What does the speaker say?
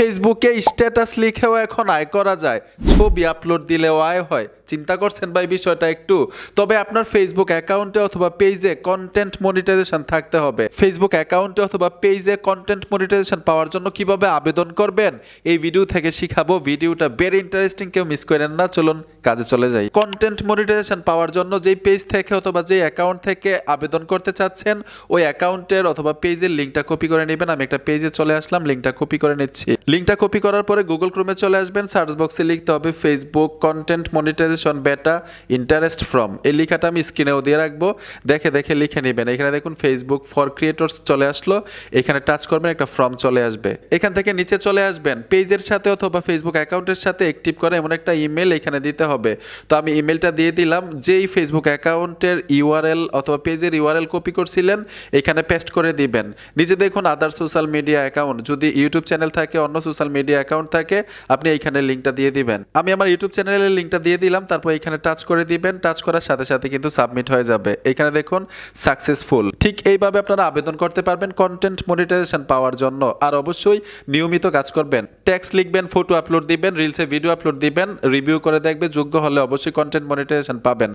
ফেসবুকে স্ট্যাটাস লিখেও এখন আয় করা যায়। ছবি আপলোড দিলেও আয় হয়। চিন্তা করছেন ভাই বিষয়টা একটু? তবে আপনার ফেসবুক অ্যাকাউন্টে অথবা পেজে কন্টেন্ট মনিটাইজেশন থাকতে হবে। ফেসবুক অ্যাকাউন্টে অথবা পেজে কন্টেন্ট মনিটাইজেশন পাওয়ার জন্য কীভাবে আবেদন করবেন? এই ভিডিও থেকে শিখাবো। ভিডিওটা ভেরি ইন্টারেস্টিং কেউ মিস করেন না। চলুন কাজে চলে যাই। কন্টেন্ট মনিটাইজেশন পাওয়ার জন্য যেই পেজ থেকে অথবা যেই অ্যাকাউন্ট থেকে আবেদন করতে চাচ্ছেন, ওই অ্যাকাউন্টের অথবা পেজের লিঙ্কটা কপি করে নেবেন। আমি একটা পেজে চলে আসলাম লিঙ্কটা কপি করে নিচ্ছি। লিঙ্কটা কপি করার পরে গুগল ক্রোমে চলে আসবেন সার্চ বক্সে লিখতে হবে Facebook content monetization beta interest from এই লেখাটা আমি স্ক্রিনেও দিয়ে রাখব, দেখে দেখে লিখে নেবেন। এখানে দেখুন ফেসবুক ফর ক্রিয়েটরস চলে আসলো, এখানে টাচ করবেন, একটা ফর্ম চলে আসবে। এখান থেকে নিচে চলে আসবেন পেজের সাথে অথবা ফেসবুক অ্যাকাউন্টের সাথে অ্যাক্টিভ করে এমন একটা ইমেল এখানে দিতে হবে। তো আমি ইমেলটা দিয়ে দিলাম, যেই ফেসবুক অ্যাকাউন্টের ইউআরএল অথবা পেজের ইউআরএল কপি করছিলেন, এখানে পেস্ট করে দিবেন। নিজে দেখুন আদার সোশ্যাল মিডিয়া অ্যাকাউন্ট যদি ইউটিউব চ্যানেল থাকে, অন্য সোশ্যাল মিডিয়া অ্যাকাউন্ট থাকে, আপনি এইখানে লিঙ্কটা দিয়ে দিবেন। আমি আমার ইউটিউব চ্যানেলের লিঙ্কটা দিয়ে দিলাম, তারপর এখানে টাচ করে দিবেন। টাচ করার সাথে সাথে কিন্তু সাবমিট হয়ে যাবে। এখানে দেখুন সাকসেসফুল ঠিক এইভাবে আপনারা আবেদন করতে পারবেন কন্টেন্ট মনিটাইজেশন পাওয়ার জন্য। আর অবশ্যই নিয়মিত কাজ করবেন। ট্যাক্স লিখবেন ফটো আপলোড দিবেন রিলসে ভিডিও আপলোড দিবেন রিভিউ করে দেখবে, যোগ্য হলে অবশ্যই কন্টেন্ট মনিটাইজেশন পাবেন।